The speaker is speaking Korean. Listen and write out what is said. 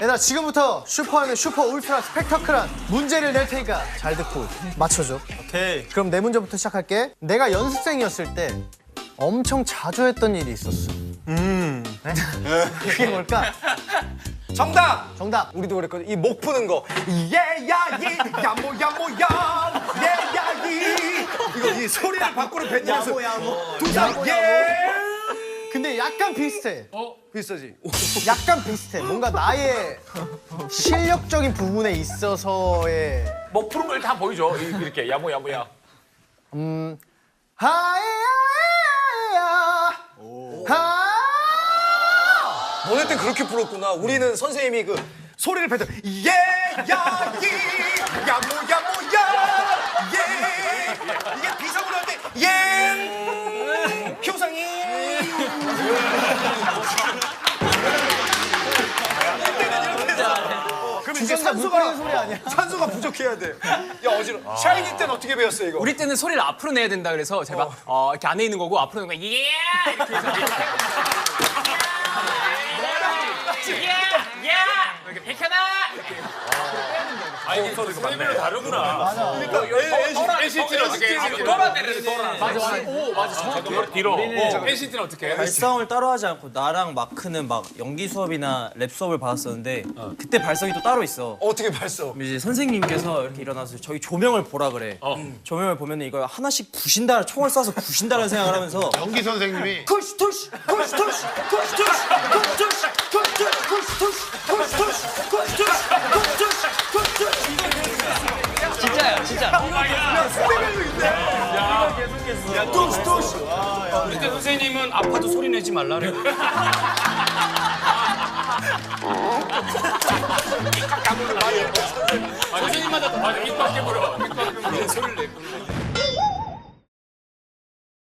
얘들아 지금부터 슈퍼하면 슈퍼 울트라 스펙터클한 문제를 낼 테니까 잘 듣고 맞춰줘. 오케이. 그럼 내 문제부터 시작할게. 내가 연습생이었을 때 엄청 자주 했던 일이 있었어. 음. 그게 뭘까? 정답. 정답. 우리도 그랬거든. 이 목 푸는 거. 예야이 야모 야모야 예야이 이거 이 소리를 밖으로 뱉으면서 야모, 야모. 두상 예. 근데 약간 비슷해. 비슷하지. 약간 비슷해. 뭔가 나의 실력적인 부분에 있어서의 목 푸는 걸다 보이죠. 이- 이렇게 야모 야모야. 하야야야 하 너네 때 그렇게 불었구나. 우리는 선생님이 그 소리를 뱉어 예 야 이 야모 야 물 뿌리는 산소가 소리 아니야? 산소가 부족해야 돼. 야 어지러. 샤이니 때는 어떻게 배웠어 이거? 우리 때는 소리를 앞으로 내야 된다 그래서 제가 어, 이렇게 안에 있는 거고 앞으로 내는 거 예! 이렇게 해서 예! 예! 이렇게 백현아! 아니 선생님으로 다르구나. 그러니까 NCT는 어떻게 해? 돌아 내려 돌아. 맞아. 오 맞아. 뒤로 뒤로. NCT는 어떻게 해? 발성을 따로 하지 않고 나랑 마크는 막 연기 수업이나 랩 수업을 받았었는데 그때 발성이 또 따로 있어. 어떻게 발성? 이제 선생님께서 이렇게 일어나서 저희 조명을 보라 그래. 조명을 보면 이걸 하나씩 부신다, 총을 쏴서 부신다는 생각을 하면서 연기 선생님이 투시 투시 투시 투시 투시 투시 투시 투시 투시 투시 투시 투시 투시 투시 투시 진짜 투시 투시 우리 때 선생님은 아파도 소리 내지 말라 그래 선생님마다 다 맞아 입 밖에 물어. 입 밖에 물어. 소리를 내.